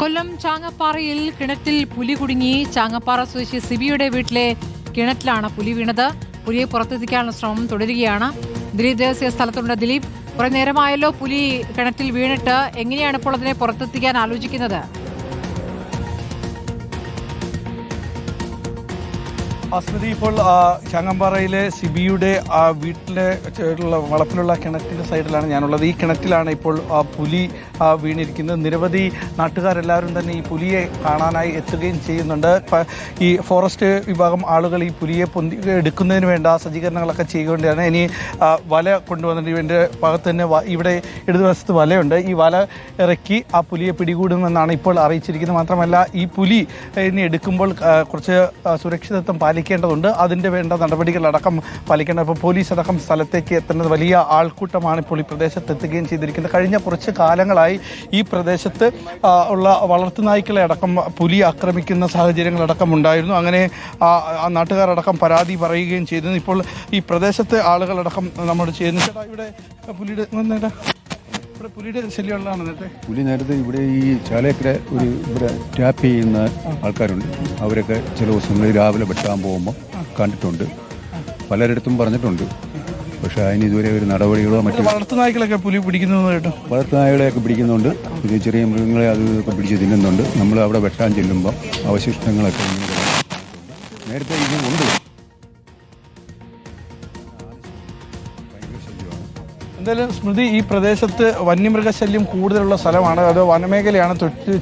കൊല്ലം ചാങ്ങപ്പാറയിൽ കിണറ്റിൽ പുലി കുടുങ്ങി ചാങ്ങപ്പാറ സ്വദേശി സിബിയുടെ വീട്ടിലെ കിണറ്റിലാണ് പുലി വീണത്. പുലിയെ പുറത്തെത്തിക്കാനുള്ള ശ്രമം തുടരുകയാണ്. ദിലീപ് ദേവസ്യ സ്ഥലത്തുണ്ട്. ദിലീപ് കുറെ നേരമായല്ലോ പുലി കിണറ്റിൽ വീണിട്ട്. എങ്ങനെയാണ് ഇപ്പോൾ അതിനെ പുറത്തെത്തിക്കാൻ ആലോചിക്കുന്നത്? ആ സ്മൃതി ഇപ്പോൾ ചങ്ങമ്പാറയിലെ സിബിയുടെ ആ വീട്ടിലെ വളപ്പിലുള്ള കിണറ്റിന്റെ സൈഡിലാണ് ഞാനുള്ളത്. ഈ കിണറ്റിലാണ് ഇപ്പോൾ ആ പുലി വീണിരിക്കുന്നത്. നിരവധി നാട്ടുകാരെല്ലാവരും തന്നെ ഈ പുലിയെ കാണാനായി എത്തുകയും ചെയ്യുന്നുണ്ട്. ഈ ഫോറസ്റ്റ് വിഭാഗം ആളുകൾ ഈ പുലിയെ പൊന്തി എടുക്കുന്നതിന് വേണ്ട സജ്ജീകരണങ്ങളൊക്കെ ചെയ്യുകൊണ്ടാണ് ഇനി വല കൊണ്ടുവന്നിട്ട് ഭാഗത്ത് തന്നെ ഇവിടെ ഇടതുവശത്ത് വലയുണ്ട്. ഈ വല ഇറക്കി ആ പുലിയെ പിടികൂടുമെന്നാണ് ഇപ്പോൾ അറിയിച്ചിരിക്കുന്നത്. മാത്രമല്ല ഈ പുലി ഇനി എടുക്കുമ്പോൾ കുറച്ച് സുരക്ഷിതത്വം പാലിക്കേണ്ടതുണ്ട്. അതിന്റെ വേണ്ട നടപടികളടക്കം പാലിക്കേണ്ട. അപ്പോൾ പോലീസ് അടക്കം സ്ഥലത്തേക്ക് എത്തുന്നത് വലിയ ആൾക്കൂട്ടമാണ് ഇപ്പോൾ ഈ പ്രദേശത്ത് എത്തുകയും ചെയ്തിരിക്കുന്നത്. കഴിഞ്ഞ കുറച്ച് കാലങ്ങളായി ഈ പ്രദേശത്ത് ഉള്ള വളർത്തുനായ്ക്കളെ അടക്കം പുലി ആക്രമിക്കുന്ന സാഹചര്യങ്ങളടക്കം ഉണ്ടായിരുന്നു. അങ്ങനെ നാട്ടുകാരടക്കം പരാതി പറയുകയും ചെയ്തിരുന്നു. ഇപ്പോൾ ഈ പ്രദേശത്തെ ആളുകളടക്കം നമ്മൾ ചെയ്യുന്നു. ചേട്ടാ ഇവിടെ പുലിയുടെ പുലിയുടെ ശല്യമുള്ളതാണ് നേരത്തെ? പുലി നേരത്തെ ഇവിടെ ഈ ചാലക്കര ഒരു ഇവിടെ ടാപ്പ് ചെയ്യുന്ന ആൾക്കാരുണ്ട്. അവരൊക്കെ ചില ദിവസങ്ങളിൽ രാവിലെ വെട്ടാൻ പോകുമ്പോൾ കണ്ടിട്ടുണ്ട്. പലരിടത്തും പറഞ്ഞിട്ടുണ്ട്. പക്ഷെ അതിന് ഇതുവരെ ഒരു നടപടികളോ മറ്റു വളർത്തുനായ്ക്കളൊക്കെ പുലി പിടിക്കുന്നു കേട്ടോ. വളർത്തുനായകളെയൊക്കെ പിടിക്കുന്നുണ്ട്. പിന്നെ ചെറിയ മൃഗങ്ങളെ അത് പിടിച്ച് തിന്നുന്നുണ്ട്. നമ്മൾ അവിടെ വെട്ടാൻ ചെല്ലുമ്പോൾ അവശിഷ്ടങ്ങളൊക്കെ. നേരത്തെ ഇതും ഉണ്ട് എന്തായാലും സ്മൃതി ഈ പ്രദേശത്ത് വന്യമൃഗശല്യം കൂടുതലുള്ള സ്ഥലമാണ്. അത് വനമേഖലയാണ്.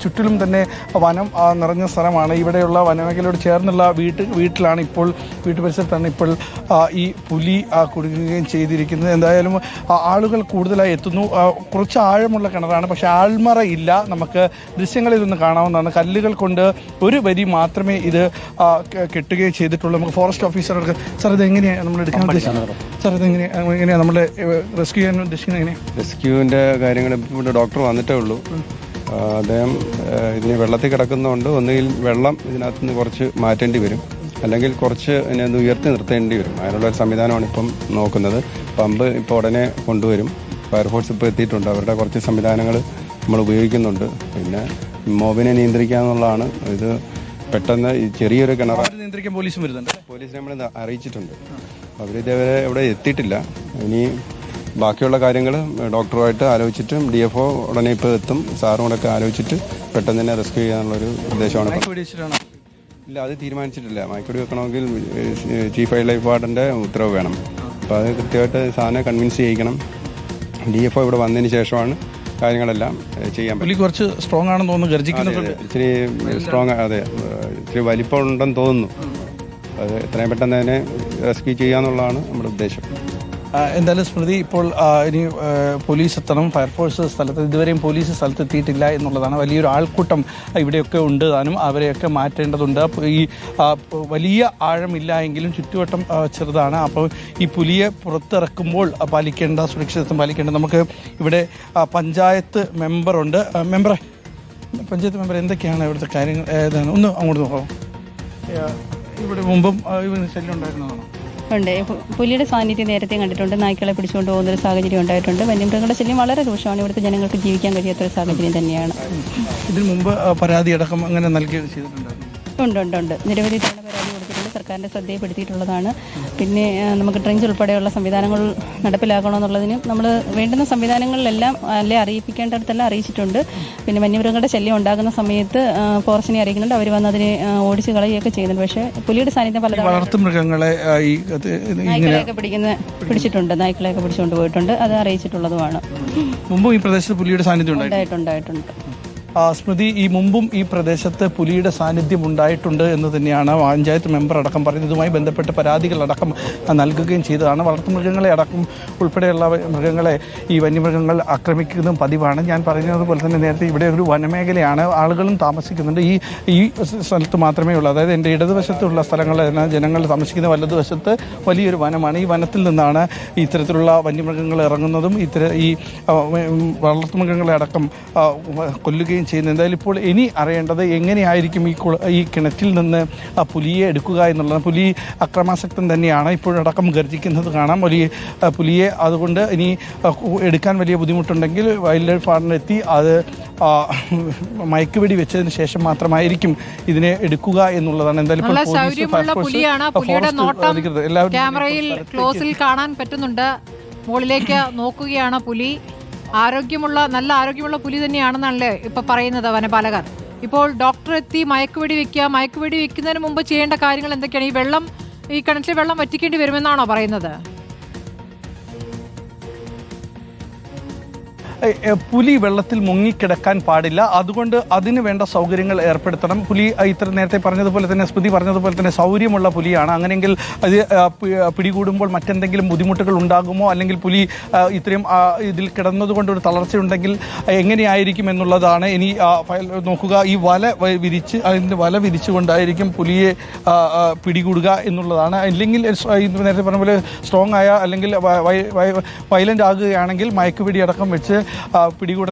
ചുറ്റിലും തന്നെ വനം നിറഞ്ഞ സ്ഥലമാണ്. ഇവിടെയുള്ള വനമേഖലയോട് ചേർന്നുള്ള വീട്ട് വീട്ടിലാണ് ഇപ്പോൾ വീട്ടു പരിസരത്താണ് ഇപ്പോൾ ഈ പുലി കുടുങ്ങുകയും ചെയ്തിരിക്കുന്നത്. എന്തായാലും ആളുകൾ കൂടുതലായി എത്തുന്നു. കുറച്ച് ആഴമുള്ള കിണറാണ്. പക്ഷേ ആൾമറ ഇല്ല. നമുക്ക് ദൃശ്യങ്ങളിൽ നിന്ന് കാണാവുന്നതാണ്. കല്ലുകൾ കൊണ്ട് ഒരു വരി മാത്രമേ ഇത് കെട്ടുകയും ചെയ്തിട്ടുള്ളൂ. നമുക്ക് ഫോറസ്റ്റ് ഓഫീസർക്ക് സാർ ഇതെങ്ങനെയാണ് നമ്മൾ എടുക്കാൻ ഉദ്ദേശിക്കുന്നത് സാർ ഇത് എങ്ങനെയാണ് എങ്ങനെയാണ് നമ്മൾ റെസ്ക്യൂ ചെയ്യാൻ ഉദ്ദേശിക്കുന്നത് എങ്ങനെയാണ് റെസ്ക്യൂവിന്റെ കാര്യങ്ങൾ ഇവിടെ ഡോക്ടർ വന്നിട്ടേ ഉള്ളൂ. അദ്ദേഹം ഇതിന് വെള്ളത്തിൽ കിടക്കുന്നതുകൊണ്ട് ഒന്നുകിൽ വെള്ളം ഇതിനകത്ത് നിന്ന് കുറച്ച് മാറ്റേണ്ടി വരും. അല്ലെങ്കിൽ കുറച്ച് ഇതിനെ ഉയർത്തി നിർത്തേണ്ടി വരും. അതിനുള്ള ഒരു സംവിധാനമാണ് ഇപ്പം നോക്കുന്നത്. പമ്പ് ഇപ്പോൾ ഉടനെ കൊണ്ടുവരും. ഫയർഫോഴ്സ് ഇപ്പോൾ എത്തിയിട്ടുണ്ട്. അവരുടെ കുറച്ച് സംവിധാനങ്ങൾ നമ്മൾ ഉപയോഗിക്കുന്നുണ്ട്. പിന്നെ മോബിനെ നിയന്ത്രിക്കുക എന്നുള്ളതാണ്. ഇത് പെട്ടെന്ന് ഈ ചെറിയൊരു കിണർ നിയന്ത്രിക്കാൻ പോലീസും വരുന്നുണ്ട് പോലീസിനെ നമ്മൾ അറിയിച്ചിട്ടുണ്ട്. അവരിതേവരെ ഇവിടെ എത്തിയിട്ടില്ല. ഇനി ബാക്കിയുള്ള കാര്യങ്ങൾ ഡോക്ടറുമായിട്ട് ആലോചിച്ചിട്ടും ഡി എഫ് ഒ ഉടനെ ഇപ്പോൾ എത്തും. സാറും ആലോചിച്ചിട്ട് പെട്ടെന്ന് തന്നെ റെസ്ക്യൂ ചെയ്യാനുള്ളൊരു ഉദ്ദേശമാണ്. ഇല്ല അത് തീരുമാനിച്ചിട്ടില്ല. മയക്കുടി വെക്കണമെങ്കിൽ ചീഫ് വൈൽഡ് ലൈഫ് വാർഡന്റെ ഉത്തരവ് വേണം. അപ്പോൾ അത് കൃത്യമായിട്ട് സാറിനെ കൺവിൻസ് ചെയ്യിക്കണം. ഡി എഫ് ഒ ഇവിടെ വന്നതിന് ശേഷമാണ് കാര്യങ്ങളെല്ലാം ചെയ്യാൻ പറ്റും കുറച്ച് സ്ട്രോങ് ആണെന്ന് തോന്നുന്നു ഗർജിക്കുന്നത് ഇച്ചിരി സ്ട്രോങ് അതെ. ഇച്ചിരി വലിപ്പം ഉണ്ടെന്ന് തോന്നുന്നു. അത് എത്രയും പെട്ടെന്ന് തന്നെ റെസ്ക്യൂ ചെയ്യാന്നുള്ളതാണ് നമ്മുടെ ഉദ്ദേശം. എന്തായാലും സ്മൃതി ഇപ്പോൾ ഇനി പോലീസ് എത്തണം ഫയർഫോഴ്സ് സ്ഥലത്ത് ഇതുവരെയും പോലീസ് സ്ഥലത്ത് എത്തിയിട്ടില്ല എന്നുള്ളതാണ് വലിയൊരു ആൾക്കൂട്ടം ഇവിടെയൊക്കെ ഉണ്ട്. താനും അവരെയൊക്കെ മാറ്റേണ്ടതുണ്ട്. ഈ വലിയ ആഴമില്ല എങ്കിലും ചുറ്റുവട്ടം ചെറുതാണ്. അപ്പോൾ ഈ പുലിയെ പുറത്തിറക്കുമ്പോൾ പാലിക്കേണ്ട സുരക്ഷിതത്വം പാലിക്കേണ്ട നമുക്ക് ഇവിടെ പഞ്ചായത്ത് മെമ്പറുണ്ട്. മെമ്പറെ പഞ്ചായത്ത് മെമ്പർ എന്തൊക്കെയാണ് ഇവിടുത്തെ കാര്യങ്ങൾ? ഏതാണ്? ഒന്ന് അങ്ങോട്ട് നോക്കാം. ഇവിടെ മുമ്പും ഇവിടെ ശല്യം ഉണ്ടായിരുന്നതാണോ? ഉണ്ട്. പുലിയുടെ സാന്നിധ്യം നേരത്തെ കണ്ടിട്ടുണ്ട്. നായ്ക്കളെ പിടിച്ചുകൊണ്ട് പോകുന്ന ഒരു സാഹചര്യം ഉണ്ടായിട്ടുണ്ട്. വന്യമൃഗങ്ങളുടെ ശല്യം വളരെ ദോഷമാണ് ഇവിടുത്തെ ജനങ്ങൾക്ക് ജീവിക്കാൻ കഴിയാത്ത ഒരു സാഹചര്യം തന്നെയാണ്. ഇതിനു മുമ്പ് പരാതി അടക്കം അങ്ങനെ നൽകി ഉണ്ട് ഉണ്ട് ഉണ്ട്. നിരവധി തവണ സർക്കാരിന്റെ ശ്രദ്ധയെപ്പെടുത്തിയിട്ടുള്ളതാണ് പിന്നെ നമുക്ക് ട്രെഞ്ച് ഉൾപ്പെടെയുള്ള സംവിധാനങ്ങൾ നടപ്പിലാക്കണമെന്നുള്ളതിനും നമ്മൾ വേണ്ടുന്ന സംവിധാനങ്ങളിലെല്ലാം അല്ലെ അറിയിപ്പിക്കേണ്ടടത്തെല്ലാം അറിയിച്ചിട്ടുണ്ട്. പിന്നെ വന്യമൃഗങ്ങളുടെ ശല്യം ഉണ്ടാകുന്ന സമയത്ത് ഫോറസ്റ്റിനെ അറിയിക്കുന്നുണ്ട്. അവർ വന്ന് അതിനെ ഓടിച്ച് കളയുകയൊക്കെ ചെയ്യുന്നുണ്ട്. പക്ഷേ പുലിയുടെ സാന്നിധ്യം പല വളർത്തുമൃഗങ്ങളെ നായ്ക്കളെയൊക്കെ പിടിക്കുന്ന പിടിച്ചിട്ടുണ്ട്. നായ്ക്കളെയൊക്കെ പിടിച്ചുകൊണ്ട് പോയിട്ടുണ്ട്. അത് അറിയിച്ചിട്ടുള്ളതുമാണ്. മുമ്പ് ഈ പ്രദേശത്ത് പുലിയുടെ സാന്നിധ്യം ഉണ്ടായിട്ടുണ്ട്. സ്മൃതി ഈ മുമ്പും ഈ പ്രദേശത്ത് പുലിയുടെ സാന്നിധ്യം ഉണ്ടായിട്ടുണ്ട് എന്ന് തന്നെയാണ് പഞ്ചായത്ത് മെമ്പർ അടക്കം പറയുന്നത്. ഇതുമായി ബന്ധപ്പെട്ട് പരാതികൾ അടക്കം നൽകുകയും ചെയ്തതാണ്. വളർത്തുമൃഗങ്ങളെ അടക്കം ഉൾപ്പെടെയുള്ള മൃഗങ്ങളെ ഈ വന്യമൃഗങ്ങൾ ആക്രമിക്കുന്നതും പതിവാണ്. ഞാൻ പറഞ്ഞതുപോലെ തന്നെ നേരത്തെ ഇവിടെ ഒരു വനമേഖലയാണ് ആളുകളും താമസിക്കുന്നുണ്ട്. ഈ ഈ സ്ഥലത്ത് മാത്രമേ ഉള്ളൂ. അതായത് എന്റെ ഇടതുവശത്തുള്ള സ്ഥലങ്ങളിൽ ജനങ്ങൾ താമസിക്കുന്ന വലതുവശത്ത് വലിയൊരു വനമാണ്. ഈ വനത്തിൽ നിന്നാണ് ഇത്തരത്തിലുള്ള വന്യമൃഗങ്ങൾ ഇറങ്ങുന്നതും ഇത്തര ഈ വളർത്തു മൃഗങ്ങളെ വളർത്തുമൃഗങ്ങളെ അടക്കം കൊല്ലുകയും ചെയ്യുന്നത്. എന്തായാലും ഇപ്പോൾ ഇനി അറിയേണ്ടത് എങ്ങനെയായിരിക്കും ഈ കുള ഈ കിണറ്റിൽ നിന്ന് ആ പുലിയെ എടുക്കുക എന്നുള്ളത്. പുലി അക്രമാസക്തൻ തന്നെയാണ്. ഇപ്പോഴടക്കം ഗർജിക്കുന്നത് കാണാം. വലിയ പുലിയെ അതുകൊണ്ട് ഇനി എടുക്കാൻ വലിയ ബുദ്ധിമുട്ടുണ്ടെങ്കിൽ വൈൽഡ് ലൈഫ് വാർഡിനെത്തി അത് മയക്കുവെടി വെച്ചതിന് ശേഷം മാത്രമായിരിക്കും ഇതിനെ എടുക്കുക എന്നുള്ളതാണ്. എന്തായാലും എല്ലാവരും ക്ലോസിൽ കാണാൻ പറ്റുന്നുണ്ട്. മുകളിലേക്ക് നോക്കുകയാണ് പുലി. ആരോഗ്യമുള്ള നല്ല ആരോഗ്യമുള്ള പുലി തന്നെയാണെന്നാണല്ലേ ഇപ്പൊ പറയുന്നത് വനപാലകർ. ഇപ്പോൾ ഡോക്ടർ എത്തി മയക്കുവെടി വെക്കുക. മയക്കുവെടി വെക്കുന്നതിന് മുമ്പ് ചെയ്യേണ്ട കാര്യങ്ങൾ എന്തൊക്കെയാണ്? ഈ വെള്ളം ഈ കിണറ്റിലെ വെള്ളം വറ്റിക്കേണ്ടി വരുമെന്നാണോ പറയുന്നത്? പുലി വെള്ളത്തിൽ മുങ്ങിക്കിടക്കാൻ പാടില്ല. അതുകൊണ്ട് അതിന് വേണ്ട സൗകര്യങ്ങൾ ഏർപ്പെടുത്തണം. പുലി ഇത്ര നേരത്തെ പറഞ്ഞതുപോലെ തന്നെ സ്മൃതി പറഞ്ഞതുപോലെ തന്നെ സൗകര്യമുള്ള പുലിയാണ്. അങ്ങനെയെങ്കിൽ അത് പിടികൂടുമ്പോൾ മറ്റെന്തെങ്കിലും ബുദ്ധിമുട്ടുകൾ ഉണ്ടാകുമോ? അല്ലെങ്കിൽ പുലി ഇത്രയും ഇതിൽ കിടന്നതുകൊണ്ട് ഒരു തളർച്ചയുണ്ടെങ്കിൽ എങ്ങനെയായിരിക്കും എന്നുള്ളതാണ് ഇനി ഫയൽ നോക്കുക. ഈ വല വിരിച്ച് അതിന്റെ വല വിരിച്ചുകൊണ്ടായിരിക്കും പുലിയെ പിടികൂടുക എന്നുള്ളതാണ്. അല്ലെങ്കിൽ നേരത്തെ പറഞ്ഞ പോലെ സ്ട്രോങ് ആയ അല്ലെങ്കിൽ വയലന്റ് ആകുകയാണെങ്കിൽ മയക്കുപിടി അടക്കം വെച്ച് പിടികൂട